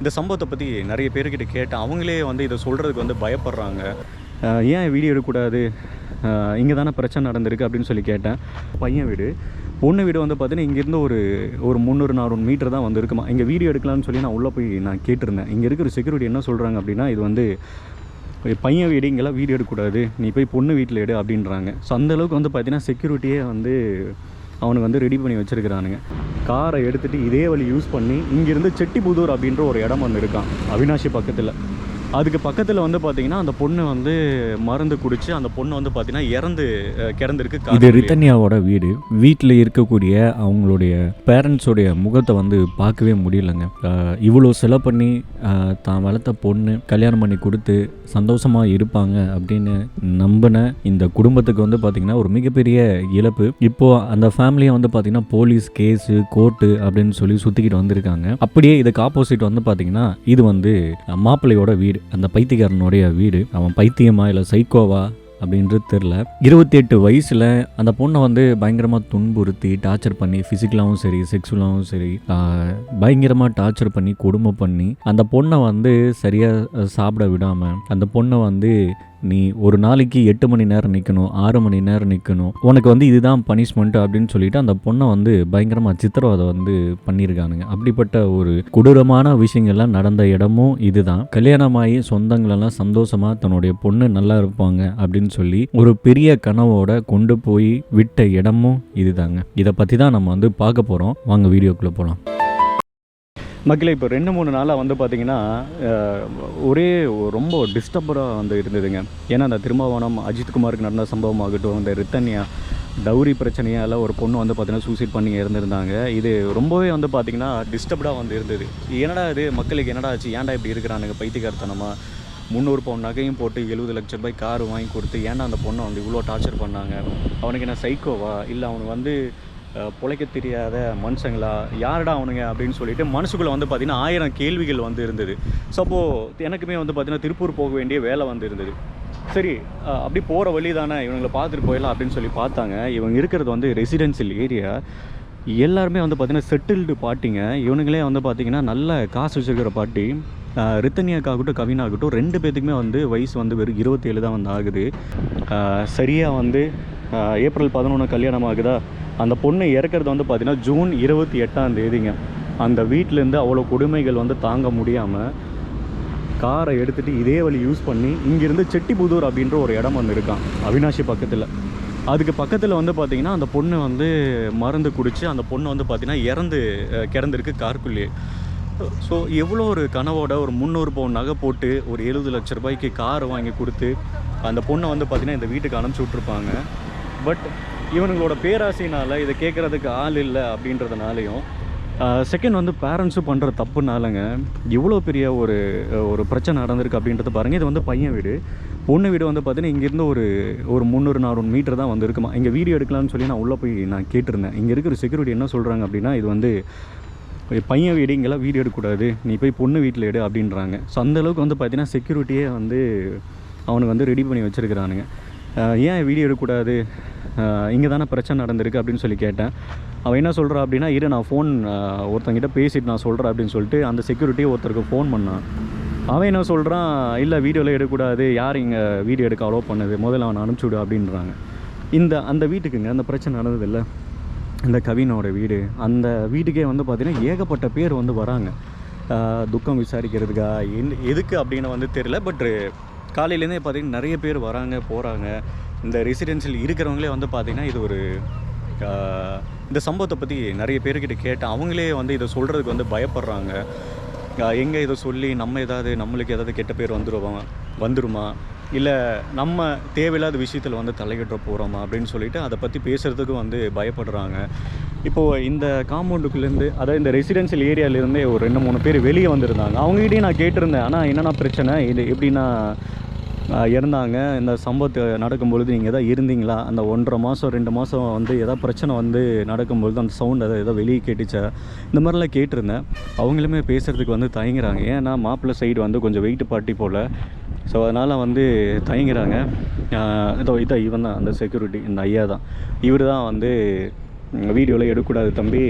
இந்த சம்பவத்தை பற்றி நிறைய பேர்கிட்ட கேட்டேன். அவங்களே வந்து இதை சொல்கிறதுக்கு வந்து பயப்படுறாங்க. ஏன் வீடியோ எடுக்கக்கூடாது? இங்கே தானே பிரச்சனை நடந்திருக்கு அப்படின்னு சொல்லி கேட்டேன். பையன் வீடு. பொண்ணு வீடு வந்து பார்த்தீங்கன்னா இங்கேருந்து ஒரு ஒரு முந்நூறு நானூறு மீட்டர் தான் வந்து இருக்குமா இங்கே வீடியோ எடுக்கலாம்னு சொல்லி நான் உள்ளே போய் நான் கேட்டிருந்தேன். இங்கே இருக்கிற செக்யூரிட்டி என்ன சொல்கிறாங்க அப்படின்னா இது வந்து பையன் வீடு இங்கெல்லாம் வீடியோ எடுக்கக்கூடாது. நீ போய் பொண்ணு வீட்டில் எடு அப்படின்றாங்க. ஸோ அந்தளவுக்கு வந்து பார்த்தீங்கன்னா செக்யூரிட்டியே வந்து அவனுக்கு வந்து ரெடி பண்ணி வச்சுருக்கிறானுங்க. காரை எடுத்துகிட்டு இதே வழி யூஸ் பண்ணி இங்கேருந்து செட்டிபுதூர் அப்படின்ற ஒரு இடம் வந்து இருக்கான். அவினாஷி பக்கத்தில். அதுக்கு பக்கத்தில் வந்து பார்த்தீங்கன்னா அந்த பொண்ணு வந்து மருந்து குடிச்சு அந்த பொண்ணு வந்து பார்த்தீங்கன்னா இறந்து அஹ், இது ரித்தன்யாவோட வீடு. வீட்டில் இருக்கக்கூடிய அவங்களுடைய பேரண்ட்ஸோடைய முகத்தை வந்து பார்க்கவே முடியலங்க. இவ்வளோ செலவு பண்ணி தான் வளர்த்த பொண்ணு கல்யாணம் பண்ணி கொடுத்து சந்தோஷமாக இருப்பாங்க அப்படின்னு நம்பின இந்த குடும்பத்துக்கு வந்து பார்த்திங்கன்னா ஒரு மிகப்பெரிய இழப்பு. இப்போது அந்த ஃபேமிலியை வந்து பார்த்திங்கன்னா போலீஸ் கேஸு கோர்ட்டு அப்படின்னு சொல்லி சுற்றிக்கிட்டு வந்திருக்காங்க. அப்படியே இதுக்கு ஆப்போசிட் வந்து பார்த்திங்கன்னா இது வந்து மாப்பிள்ளையோட வீடு. அந்த பைத்தியக்காரனுடைய வீடு. அவன் பைத்தியமா இல்லை சைக்கோவா அப்படின்றது தெரில இருபத்தி எட்டு வயசில் அந்த பொண்ணை வந்து பயங்கரமாக துன்புறுத்தி டார்ச்சர் பண்ணி ஃபிசிக்கலாகவும் சரி செக்ஸுவலாகவும் சரி பயங்கரமாக டார்ச்சர் பண்ணி கொடுமை பண்ணி அந்த பொண்ணை வந்து சரியாக சாப்பிட விடாமல் அந்த பொண்ணை வந்து நீ ஒரு நாளைக்கு எட்டு மணி நேரம் நிற்கணும் ஆறு மணி நேரம் நிற்கணும் உனக்கு வந்து இதுதான் பனிஷ்மெண்ட் அப்படின்னு சொல்லிட்டு அந்த பொண்ணை வந்து பயங்கரமாக சித்திரவதை வந்து பண்ணியிருக்கானுங்க அப்படிப்பட்ட ஒரு கொடூரமான விஷயங்கள்லாம் நடந்த இடமும் இதுதான். கல்யாணமாகி சொந்தங்களெல்லாம் சந்தோஷமாக தன்னுடைய பொண்ணு நல்லா இருப்பாங்க அப்படின்னு சொல்லி ஒரு பெரிய கனவோட கொண்டு போய் விட்ட இடமும் இதுதாங்க. இதை பற்றி தான் நம்ம வந்து பார்க்க போகிறோம் வாங்க வீடியோக்குள்ளே போகலாம் மக்களே இப்போ ரெண்டு மூணு நாளாக வந்து பார்த்தீங்கன்னா ஒரே ரொம்ப டிஸ்டர்பராக வந்து இருந்ததுங்க. ஏன்னா அந்த திருமாவனம் அஜித்குமாருக்கு நடந்த சம்பவம் ஆகட்டும் இந்த ரித்தன்யா டவுரி பிரச்சனையால் ஒரு பொண்ணு வந்து பார்த்திங்கன்னா சூசைட் பண்ணி இறந்துருந்தாங்க. இது ரொம்பவே வந்து பார்த்திங்கன்னா டிஸ்டர்ப்டாக வந்து இருந்தது. என்னடா இது? மக்களுக்கு என்னடா ஆச்சு? ஏன்டா இப்படி இருக்கிறானுங்க பைத்தியக்காரத்தனமாக முந்நூறு பவுன் நகையும் போட்டு எழுபது லட்ச ரூபாய் கார் வாங்கி கொடுத்து ஏன்டா அந்த பொண்ணை வந்து இவ்வளோ டார்ச்சர் பண்ணாங்க? அவனுக்கு என்ன சைக்கோவா இல்லை அவனுக்கு வந்து பிழைக்க தெரியாத மனுஷங்களா? யாருடா அவனுங்க அப்படின்னு சொல்லிட்டு மனசுக்குள்ளே வந்து பார்த்திங்கன்னா ஆயிரம் கேள்விகள் வந்து இருந்தது. ஸோ அப்போது எனக்குமே வந்து பார்த்திங்கன்னா திருப்பூர் போக வேண்டிய வேலை வந்து இருந்தது. சரி அப்படி போகிற வழி தானே இவங்களை பார்த்துட்டு போயிடலாம் அப்படின்னு சொல்லி பார்த்தாங்க. இவங்க இருக்கிறது வந்து ரெசிடென்சியல் ஏரியா எல்லாருமே வந்து பார்த்திங்கன்னா செட்டில்டு பாட்டிங்க இவனுங்களே வந்து பார்த்திங்கன்னா நல்ல காசு வச்சுருக்கிற பாட்டி ரித்தனியாக்காகட்டும் கவினாகட்டும் ரெண்டு பேத்துக்குமே வந்து வயசு வந்து வெறும் இருபத்தேழு தான் வந்து ஆகுது. சரியாக வந்து ஏப்ரல் பதினொன்று கல்யாணம் ஆகுதா? அந்த பொண்ணு இறக்கிறது வந்து பார்த்திங்கன்னா ஜூன் இருபத்தி எட்டாம் தேதிங்க. அந்த வீட்டிலேருந்து அவ்வளோ கொடுமைகள் வந்து தாங்க முடியாமல் காரை எடுத்துகிட்டு இதே வழி யூஸ் பண்ணி இங்கேருந்து செட்டிபுதூர் அப்படின்ற ஒரு இடம் வந்து இருக்கான் அவினாஷி பக்கத்தில். அதுக்கு பக்கத்தில் வந்து பார்த்திங்கன்னா அந்த பொண்ணு வந்து மருந்து குடித்து அந்த பொண்ணு வந்து பார்த்திங்கன்னா இறந்து கிடந்திருக்கு காருக்குள்ளேயே ஸோ எவ்வளோ ஒரு கனவோட ஒரு முந்நூறு பவுன் நகை போட்டு ஒரு எழுபது லட்ச ரூபாய்க்கு கார் வாங்கி கொடுத்து அந்த பொண்ணை வந்து பார்த்திங்கன்னா இந்த வீட்டுக்கு அனுப்பிச்சி விட்ருப்பாங்க பட் இவனுங்களோட பேராசையினால் இதை கேட்குறதுக்கு ஆள் இல்லை அப்படின்றதுனாலையும் செகண்ட் வந்து பேரண்ட்ஸும் பண்ணுற தப்புனாலங்க இவ்வளோ பெரிய ஒரு ஒரு பிரச்சனை நடந்திருக்கு அப்படின்றத பாருங்கள் இது வந்து பையன் வீடு. பொண்ணு வீடு வந்து பார்த்தீங்கன்னா இங்கேருந்து ஒரு ஒரு முந்நூறு நானூறு மீட்டர் தான் வந்து இருக்குமா இங்கே வீடியோ எடுக்கலாம்னு சொல்லி நான் உள்ளே போய் நான் கேட்டிருந்தேன். இங்கே இருக்கிற செக்யூரிட்டி என்ன சொல்கிறாங்க அப்படின்னா இது வந்து பையன் வீடு இங்கெல்லாம் வீடியோ எடுக்கக்கூடாது. நீ போய் பொண்ணு வீட்டில் எடு அப்படின்றாங்க. ஸோ அந்தளவுக்கு வந்து பார்த்தீங்கன்னா செக்யூரிட்டியே வந்து அவனுக்கு வந்து ரெடி பண்ணி வச்சுருக்கிறானுங்க. ஏன் வீடியோ எடுக்கக்கூடாது? இங்கே தானே பிரச்சனை நடந்திருக்கு அப்படின்னு சொல்லி கேட்டேன். அவன் என்ன சொல்கிறா அப்படின்னா இரு நான் ஃபோன் ஒருத்தங்கிட்ட பேசிட்டு நான் சொல்கிறேன் அப்படின்னு சொல்லிட்டு அந்த செக்யூரிட்டியை ஒருத்தருக்கு ஃபோன் பண்ணான் அவன் என்ன சொல்கிறான் இல்லை வீடியோவில் எடுக்கக்கூடாது. யார் இங்கே வீடியோ எடுக்க அலோவ் பண்ணுது? முதல்ல அவனை அனுப்பிச்சி விடு அப்படின்றாங்க. இந்த அந்த வீட்டுக்குங்க அந்த பிரச்சனை நடந்ததில்ல. இந்த கவினோட வீடு அந்த வீட்டுக்கே வந்து பார்த்திங்கன்னா ஏகப்பட்ட பேர் வந்து வராங்க. துக்கம் விசாரிக்கிறதுக்கா என் எதுக்கு அப்படின்னு வந்து தெரியல. பட் காலையிலேருந்தே பார்த்திங்கன்னா நிறைய பேர் வராங்க போகிறாங்க இந்த ரெசிடென்சியல் இருக்கிறவங்களே வந்து பார்த்திங்கன்னா இது ஒரு இந்த சம்பவத்தை பற்றி நிறைய பேர்கிட்ட கேட்டேன். அவங்களே வந்து இதை சொல்கிறதுக்கு வந்து பயப்படுறாங்க. எங்கே இதை சொல்லி நம்ம ஏதாவது நம்மளுக்கு ஏதாவது கெட்ட பேர் வந்துடுவோம் வந்துருமா? இல்லை நம்ம தேவையில்லாத விஷயத்தில் வந்து தலையிட போகிறோமா அப்படின்னு சொல்லிட்டு அதை பற்றி பேசுகிறதுக்கு வந்து பயப்படுறாங்க. இப்போது இந்த காம்பவுண்டுக்குள்ளேருந்து அதாவது இந்த ரெசிடென்ஷியல் ஏரியாவிலேருந்தே ஒரு ரெண்டு மூணு பேர் வெளியே வந்திருந்தாங்க. அவங்ககிட்டயும் நான் கேட்டிருந்தேன். ஆனால் என்னென்ன பிரச்சனை? இது எப்படின்னா இறந்தாங்க இந்த சம்பவத்து நடக்கும்பொழுது நீங்கள் எதாவது இருந்தீங்களா? அந்த ஒன்றரை மாதம் ரெண்டு மாதம் வந்து எதாவது பிரச்சனை வந்து நடக்கும்பொழுது அந்த சவுண்ட் அதை ஏதோ வெளியே கேட்டுச்சா? இந்த மாதிரிலாம் கேட்டிருந்தேன். அவங்களுமே பேசுகிறதுக்கு வந்து தயங்குறாங்க. ஏன்னா மாப்பிள்ளை சைடு வந்து கொஞ்சம் வெயிட் பார்ட்டி போல். ஸோ அதனால் வந்து தயங்குறாங்க. இதோ இதான் இவன் தான் அந்த செக்யூரிட்டி இந்த ஐயா தான் இவர் தான் வந்து வீடியோலாம் எடுக்கக்கூடாது தம்பி.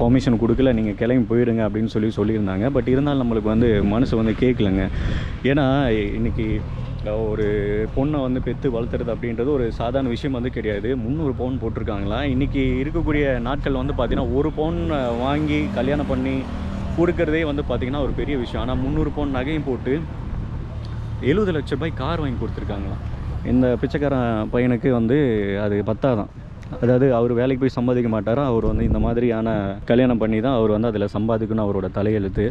பர்மிஷன் கொடுக்கல நீங்கள் கிளம்பி போயிடுங்க அப்படின்னு சொல்லி சொல்லியிருந்தாங்க. பட் இருந்தாலும் நம்மளுக்கு வந்து மனசு வந்து கேட்கலங்க. ஏன்னா இன்றைக்கி ஒரு பொண்ணை வந்து பெற்று வளர்த்துறது அப்படின்றது ஒரு சாதாரண விஷயம் வந்து கிடையாது. முந்நூறு பவுன் போட்டிருக்காங்களா? இன்றைக்கி இருக்கக்கூடிய நாட்கள் வந்து பார்த்திங்கன்னா ஒரு பவுன் வாங்கி கல்யாணம் பண்ணி கொடுக்கறதே வந்து பார்த்திங்கன்னா ஒரு பெரிய விஷயம். ஆனால் முந்நூறு பவுன் நகையும் போட்டு எழுபது லட்ச ரூபாய் கார் வாங்கி கொடுத்துருக்காங்களாம். இந்த பிச்சைக்காரன் பையனுக்கு வந்து அது பத்தாதான். அதாவது அவர் வேலைக்கு போய் சம்பாதிக்க மாட்டாரா? அவர் வந்து இந்த மாதிரியான கல்யாணம் பண்ணி தான் அவர் வந்து அதில் சம்பாதிக்கணும் அவரோட தலையெழுத்து.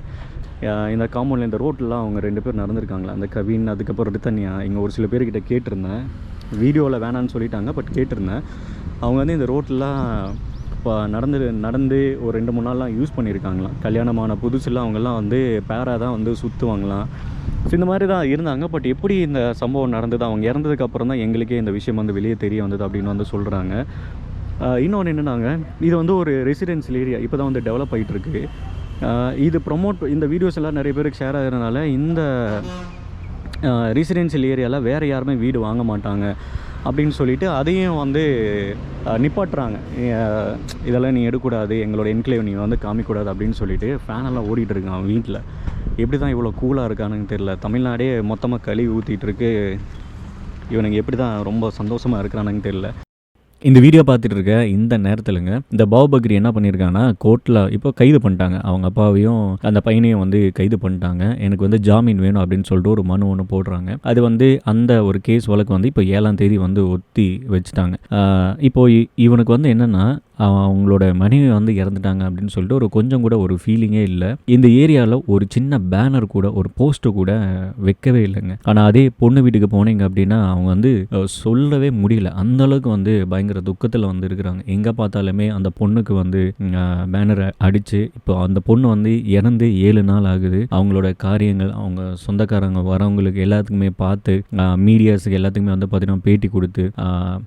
இந்த காம்பவுண்டில் இந்த ரோட்டெலாம் அவங்க ரெண்டு பேர் நடந்திருக்காங்களா? அந்த கவின் அதுக்கப்புறம் ரித்தன்யா இங்கே ஒரு சில பேர்கிட்ட கேட்டிருந்தேன். வீடியோவில் வேணான்னு சொல்லிட்டாங்க பட் கேட்டிருந்தேன். அவங்க வந்து இந்த ரோட்லாம் இப்போ நடந்து நடந்து ஒரு ரெண்டு மூணு நாள்லாம் யூஸ் பண்ணியிருக்காங்களாம். கல்யாணமான புதுசில் அவங்கெல்லாம் வந்து பேராக தான் வந்து சுற்றுவாங்களாம் ஸோ இந்த மாதிரி தான் இருந்தாங்க. பட் எப்படி இந்த சம்பவம் நடந்தது? அவங்க இறந்ததுக்கு அப்புறம் தான் எங்களுக்கே இந்த விஷயம் வந்து வெளியே தெரிய வந்தது அப்படின்னு வந்து சொல்கிறாங்க இன்னொன்று என்னன்னாங்க இது வந்து ஒரு ரெசிடென்சியல் ஏரியா இப்போ தான் வந்து டெவலப் ஆகிட்டு இருக்கு இது ப்ரொமோட் இந்த வீடியோஸ் எல்லாம் நிறைய பேருக்கு ஷேர் ஆகிறதுனால இந்த ரெசிடென்சியல் ஏரியாவில் வேறு யாருமே வீடு வாங்க மாட்டாங்க அப்படின்னு சொல்லிட்டு அதையும் வந்து நிப்பாட்டுறாங்க. இதெல்லாம் நீ எடுக்கக்கூடாது எங்களோட என்க்ளேவ் நீ வந்து காமிக்கக்கூடாது அப்படின்னு சொல்லிட்டு ஃபேனெல்லாம் ஓடிட்டு இருக்கான் வீட்டில். எப்படி தான் இவ்வளோ கூலாக இருக்கானுன்னு தெரில தமிழ்நாடே மொத்தமாக கழுவி ஊற்றிட்டுருக்கு இவனுங்க எப்படி தான் ரொம்ப சந்தோஷமாக இருக்கிறானுங்க தெரில இந்த வீடியோ பார்த்துட்டு இருக்க இந்த நேரத்துலங்க இந்த பாவபக்ரி என்ன பண்ணியிருக்காங்கன்னா கோர்ட்டில் இப்போ கைது பண்ணிட்டாங்க. அவங்க அப்பாவையும் அந்த பையனையும் வந்து கைது பண்ணிட்டாங்க. எனக்கு வந்து ஜாமீன் வேணும் அப்படின்னு சொல்லிட்டு ஒரு மனு ஒன்று போடுறாங்க. அது வந்து அந்த ஒரு கேஸ் வழக்கு வந்து இப்போ ஏழாம் தேதி வந்து ஒத்தி வச்சுட்டாங்க. இப்போ இ- இவனுக்கு வந்து என்னென்னா அவங்களோட மனைவி வந்து இறந்துட்டாங்க அப்படின்னு சொல்லிட்டு ஒரு கொஞ்சம் கூட ஒரு ஃபீலிங்கே இல்லை. இந்த ஏரியாவில் ஒரு சின்ன பேனர் கூட ஒரு போஸ்ட்டு கூட வைக்கவே இல்லைங்க. ஆனால் அதே பொண்ணு வீட்டுக்கு போனீங்க அப்படின்னா அவங்க வந்து சொல்லவே முடியல. அந்த அளவுக்கு வந்து பயங்கர துக்கத்தில் வந்து இருக்கிறாங்க. எங்கே பார்த்தாலுமே அந்த பொண்ணுக்கு வந்து பேனரை அடித்து இப்போ அந்த பொண்ணு வந்து இறந்து ஏழு நாள் ஆகுது. அவங்களோட காரியங்கள் அவங்க சொந்தக்காரங்க வரவங்களுக்கு எல்லாத்துக்குமே பார்த்து மீடியாஸுக்கு எல்லாத்துக்குமே வந்து பார்த்தீங்கன்னா பேட்டி கொடுத்து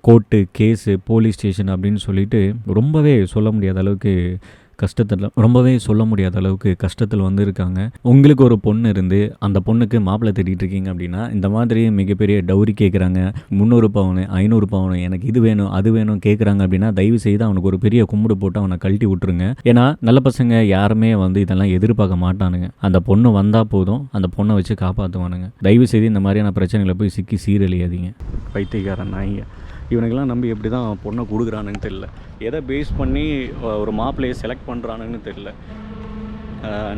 கோர்ட்டு கேஸு போலீஸ் ஸ்டேஷன் அப்படின்னு சொல்லிட்டு ரொம்பவே சொல்ல முடியாத அளவுக்கு கஷ்டத்தில் ரொம்பவே சொல்ல முடியாத அளவுக்கு கஷ்டத்தில் வந்து இருக்காங்க உங்களுக்கு ஒரு பொண்ணு இருந்து அந்த பொண்ணுக்கு மாப்பிள்ளை தேடிட்டு இருக்கீங்க அப்படின்னா இந்த மாதிரி மிகப்பெரிய டௌரி கேட்குறாங்க முந்நூறு பவுனு ஐநூறு பவுனு எனக்கு இது வேணும் அது வேணும் கேட்குறாங்க அப்படின்னா தயவு செய்து அவனுக்கு ஒரு பெரிய கும்பிடு போட்டு அவனை கழட்டி விட்டுருங்க. ஏன்னா நல்ல பசங்க யாருமே வந்து இதெல்லாம் எதிர்பார்க்க மாட்டானுங்க. அந்த பொண்ணு வந்தால் போதும் அந்த பொண்ணை வச்சு காப்பாற்றுவானுங்க தயவு செய்து இந்த மாதிரியான பிரச்சனைகளை போய் சிக்கி சீரழியாதீங்க. பைத்தியக்காரன் நாய்ங்க இவனுக்கெல்லாம் நம்பி எப்படி தான் பொண்ணை கொடுக்குறானுன்னு தெரில எதை பேஸ் பண்ணி ஒரு மாப்பிள்ளையை செலக்ட் பண்ணுறானுன்னு தெரில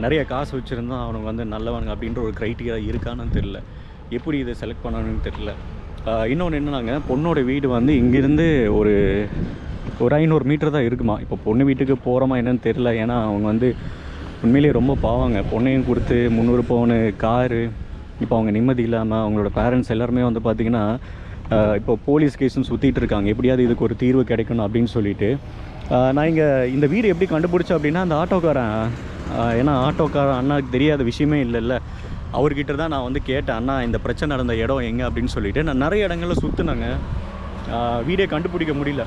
நிறைய காசு வச்சுருந்தா அவனுக்கு வந்து நல்லவனுங்க அப்படின்ற ஒரு க்ரைட்டீரியா இருக்கான்னு தெரில எப்படி இதை செலக்ட் பண்ணணும்னு தெரில இன்னொன்று என்னன்னாங்க பொண்ணோட வீடு வந்து இங்கேருந்து ஒரு ஒரு ஐநூறு மீட்டர் தான் இருக்குமா? இப்போ பொண்ணு வீட்டுக்கு போகிறோமா என்னன்னு தெரில ஏன்னா அவங்க வந்து உண்மையிலேயே ரொம்ப பாவாங்க. பொண்ணையும் கொடுத்து முந்நூறு பவுனு காரு. இப்போ அவங்க நிம்மதி இல்லாமல் அவங்களோட பேரண்ட்ஸ் எல்லாருமே வந்து பார்த்திங்கன்னா இப்போ போலீஸ் கேஸும் சுற்றிட்டு இருக்காங்க. எப்படியாவது இதுக்கு ஒரு தீர்வு கிடைக்கணும் அப்படின்னு சொல்லிட்டு. நான் இங்கே இந்த வீடு எப்படி கண்டுபிடிச்சேன் அப்படின்னா அந்த ஆட்டோக்காரன் ஏன்னா ஆட்டோக்காரன் அண்ணாக்கு தெரியாத விஷயமே இல்லைல்ல. அவர்கிட்ட தான் நான் வந்து கேட்டேன் அண்ணா இந்த பிரச்சனை நடந்த இடம் எங்கே? அப்படின்னு சொல்லிட்டு. நான் நிறைய இடங்களில் சுற்றுனாங்க வீடே கண்டுபிடிக்க முடியல.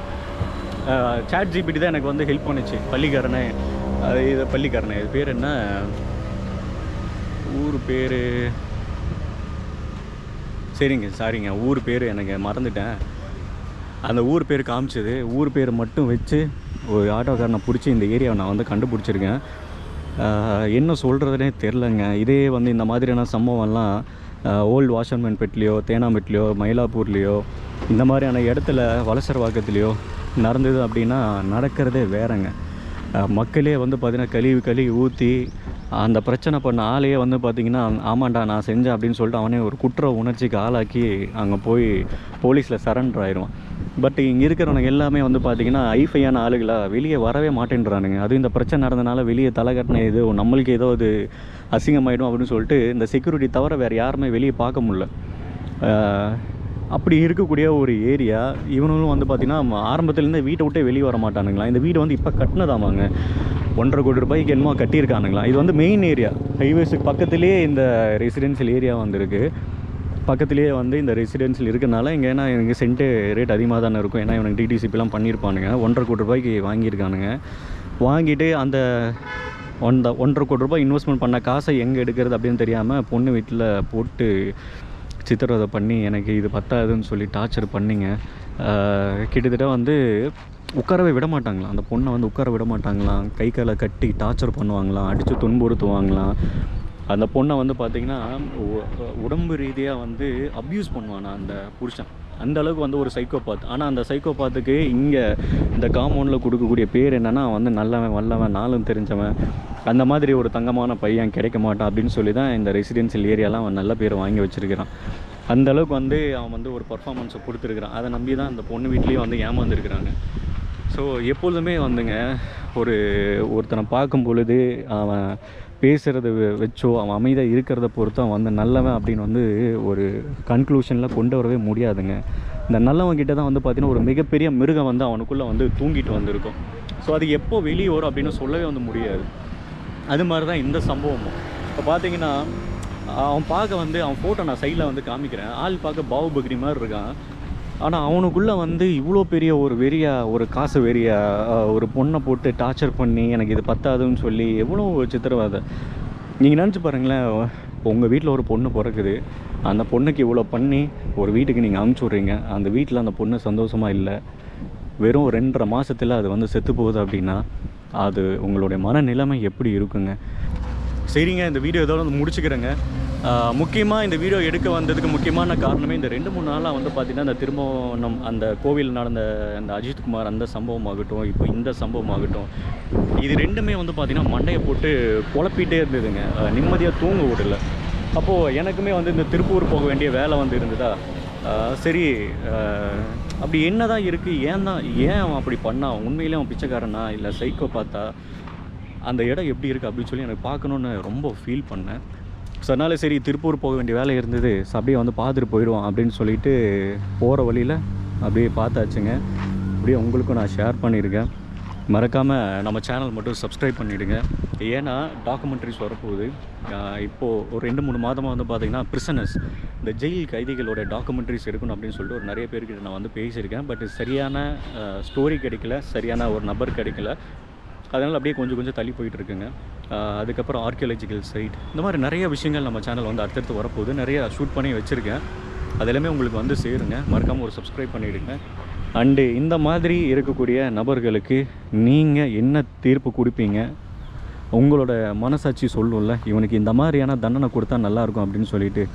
சாட் ஜிபிடி தான் எனக்கு வந்து ஹெல்ப் பண்ணுச்சு. பள்ளிக்காரனே இது பள்ளிக்காரனே இது பேர் என்ன? ஊர் பேர் சரிங்க சாரிங்க. ஊர் பேர் எனக்கு மறந்துட்டேன். அந்த ஊர் பேர் காமிச்சது. ஊர் பேர் மட்டும் வச்சு ஒரு ஆட்டோக்காரனை பிடிச்சி இந்த ஏரியாவை நான் வந்து கண்டுபிடிச்சிருக்கேன். என்ன சொல்கிறதுனே தெரிலங்க. இதே வந்து இந்த மாதிரியான சம்பவம்லாம் ஓல்டு வாஷர்மேன் பெட்லேயோ தேனாம்பேட்லேயோ மயிலாப்பூர்லேயோ இந்த மாதிரியான இடத்துல வலசரவாக்கத்துலேயோ நடந்தது அப்படின்னா நடக்கிறதே வேறங்க. மக்களே வந்து பார்த்திங்கன்னா கழுவி கழுவி ஊற்றி அந்த பிரச்சனை பண்ண ஆளையே வந்து பார்த்திங்கன்னா ஆமாண்டா நான் செஞ்சேன் அப்படின்னு சொல்லிட்டு அவனே ஒரு குற்ற உணர்ச்சிக்கு ஆளாக்கி அங்கே போய் போலீஸில் சரண்டர் ஆயிடுவான் பட் இங்கே இருக்கிறவனுங்க எல்லாமே வந்து பார்த்திங்கன்னா ஐஃபையான ஆளுகளாக வெளியே வரவே மாட்டேன்றானுங்க. அதுவும் இந்த பிரச்சனை நடந்தனால வெளியே தலை கட்டின இது நம்மளுக்கு ஏதோ அது அசிங்கமாயிடும் அப்படின்னு சொல்லிட்டு இந்த செக்யூரிட்டி தவிர வேறு யாருமே வெளியே பார்க்க முடியல. அப்படி இருக்கக்கூடிய ஒரு ஏரியா இவனும் வந்து பார்த்திங்கன்னா ஆரம்பத்துலேருந்து வீட்டை விட்டே வெளியே வர மாட்டானுங்களா இந்த வீடு வந்து இப்போ கட்டினதாமாங்க ஒன்றரை கோடி ரூபாய்க்கு என்னமோ கட்டியிருக்கானுங்களா. இது வந்து மெயின் ஏரியா ஹைவேஸுக்கு பக்கத்துலேயே இந்த ரெசிடென்சியல் ஏரியா வந்திருக்கு. பக்கத்துலேயே வந்து இந்த ரெசிடென்சியல் இருக்கனால இங்கே ஏன்னா எனக்கு சென்ட்டு ரேட் அதிகமாக தானே இருக்கும். ஏன்னா இவனுக்கு டிடிசிபிலாம் பண்ணியிருப்பானுங்க. ஒன்றரை கோடி ரூபாய்க்கு வாங்கியிருக்கானுங்க. வாங்கிட்டு அந்த ஒன்ற ஒன்றரை கோடி ரூபாய் இன்வெஸ்ட்மெண்ட் பண்ண காசை எங்கே எடுக்கிறது அப்படின்னு தெரியாமல் பொண்ணு வீட்டில் போட்டு சித்திரவதை பண்ணி எனக்கு இது பத்தாதுன்னு சொல்லி டார்ச்சர் பண்ணிங்க. கிட்டத்தட்ட வந்து உட்காரவே விட மாட்டாங்களாம் அந்த பொண்ணை வந்து உட்கார விட மாட்டாங்களாம் கை காலை கட்டி டார்ச்சர் பண்ணுவாங்களாம் அடித்து துன்புறுத்துவாங்களாம் அந்த பொண்ணை வந்து பார்த்திங்கன்னா உடம்பு ரீதியாக வந்து அப்யூஸ் பண்ணுவானா அந்த புருஷன். அந்த அளவுக்கு வந்து ஒரு சைக்கோபாத் ஆனால் அந்த சைக்கோபாத்துக்கு இங்கே இந்த காம்பவுண்டில் கொடுக்கக்கூடிய பேர் என்னென்னா வந்து நல்லவன் வல்லவன் நாளும் தெரிஞ்சவன். அந்த மாதிரி ஒரு தங்கமான பையன் கிடைக்க மாட்டான் அப்படின்னு சொல்லி தான் இந்த ரெசிடென்சியல் ஏரியாலாம் அவன் நல்ல பேர் வாங்கி வச்சிருக்கிறான். அந்த அளவுக்கு வந்து அவன் வந்து ஒரு பர்ஃபார்மன்ஸை கொடுத்துருக்குறான். அதை நம்பி தான் அந்த பொண்ணு வீட்லேயும் வந்து ஏமாந்துருக்குறாங்க. ஸோ எப்பொழுதுமே வந்துங்க ஒரு ஒருத்தனை பார்க்கும் பொழுது அவன் பேசுகிறத வச்சோ அவன் அமைதியாக இருக்கிறத பொறுத்து அவன் வந்து நல்லவன் அப்படின்னு வந்து ஒரு கன்க்ளூஷனில் கொண்டு வரவே முடியாதுங்க. இந்த நல்லவன் கிட்ட தான் வந்து பார்த்திங்கன்னா ஒரு மிகப்பெரிய மிருகம் வந்து அவனுக்குள்ளே வந்து தூங்கிட்டு வந்திருக்கும். ஸோ அது எப்போ வெளியே வரும் அப்படின்னு சொல்லவே வந்து முடியாது. அது மாதிரி தான் இந்த சம்பவமும். இப்போ பார்த்தீங்கன்னா அவன் பார்க்க வந்து அவன் ஃபோட்டோ நான் சைடில் வந்து காமிக்கிறேன். ஆள் பார்க்க பாகுபக்ரி மாதிரி இருக்கான். ஆனால் அவனுக்குள்ளே வந்து இவ்வளோ பெரிய ஒரு வெறியா ஒரு காசு வெறியா ஒரு பொண்ணை போட்டு டார்ச்சர் பண்ணி எனக்கு இது பத்தாதுன்னு சொல்லி எவ்வளோ சித்திரவாதை. நீங்கள் நினச்சி பாருங்களேன் உங்கள் வீட்டில் ஒரு பொண்ணு பிறக்குது. அந்த பொண்ணுக்கு இவ்வளோ பண்ணி ஒரு வீட்டுக்கு நீங்கள் அனுப்பிச்சி விட்றீங்க. அந்த வீட்டில் அந்த பொண்ணு சந்தோஷமாக இல்லை. வெறும் ரெண்டரை மாதத்தில் அது வந்து செத்து போகுது அப்படின்னா அது உங்களுடைய மனநிலைமை எப்படி இருக்குங்க? சரிங்க இந்த வீடியோ இதோட வந்து முடிச்சுக்கிறேங்க. முக்கியமாக இந்த வீடியோ எடுக்க வந்ததுக்கு முக்கியமான காரணமே இந்த ரெண்டு மூணு நாளாக வந்து பார்த்திங்கன்னா அந்த திருமணம் அந்த கோவில் நடந்த அந்த அஜித்குமார் அந்த சம்பவம் ஆகட்டும் இப்போ இந்த சம்பவம் ஆகட்டும் இது ரெண்டுமே வந்து பார்த்திங்கன்னா மண்டையை போட்டு குழப்பிகிட்டே இருந்ததுங்க. நிம்மதியாக தூங்க விடல. அப்போது எனக்குமே வந்து இந்த திருப்பூர் போக வேண்டிய வேலை வந்து இருந்ததா? சரி அப்படி என்ன தான் இருக்குது ஏன் தான் ஏன் அவன் அப்படி பண்ணான் உண்மையிலே அவன் பிச்சைக்காரனா? இல்லை சைக்கோ பார்த்தா? அந்த இடம் எப்படி இருக்குது அப்படின்னு சொல்லி எனக்கு பார்க்கணுன்னு ரொம்ப ஃபீல் பண்ணேன். ஸோ அதனால சரி திருப்பூர் போக வேண்டிய வேலை இருந்தது. ஸோ அப்படியே வந்து பார்த்துட்டு போயிடுவோம் அப்படின்னு சொல்லிட்டு போகிற வழியில் அப்படியே பார்த்தாச்சுங்க. அப்படியே உங்களுக்கும் நான் ஷேர் பண்ணியிருக்கேன் மறக்காமல் நம்ம சேனல் மட்டும் சப்ஸ்கிரைப் பண்ணிவிடுங்க ஏன்னா டாக்குமெண்ட்ரிஸ் வரப்போகுது. இப்போது ஒரு ரெண்டு மூணு மாதமாக வந்து பார்த்திங்கன்னா பிரிசனஸ் இந்த ஜெயில் கைதிகளோட டாக்குமெண்ட்ரிஸ் எடுக்கணும் அப்படின்னு சொல்லிட்டு ஒரு நிறைய பேர்கிட்ட நான் வந்து பேசியிருக்கேன். பட் சரியான ஸ்டோரி கிடைக்கல. சரியான ஒரு நபர் கிடைக்கல. அதனால் அப்படியே கொஞ்சம் கொஞ்சம் தள்ளி போயிட்டு இருக்குங்க அதுக்கப்புறம் ஆர்கியாலஜிக்கல் சைட் இந்த மாதிரி நிறைய விஷயங்கள் நம்ம சேனல் வந்து அடுத்தடுத்து வரப்போகுது. நிறைய ஷூட் பண்ணி வச்சுருக்கேன். அது எல்லாமே உங்களுக்கு வந்து சேருங்க. மறக்காமல் ஒரு சப்ஸ்கிரைப் பண்ணிவிடுங்க அண்டு இந்த மாதிரி இருக்கக்கூடிய நபர்களுக்கு நீங்கள் என்ன தீர்ப்பு கொடுப்பீங்க? உங்களோட மனசாட்சி சொல்லும்ல. இவனுக்கு இந்த மாதிரியான தண்டனை கொடுத்தா நல்லாயிருக்கும் அப்படின்னு சொல்லிட்டு.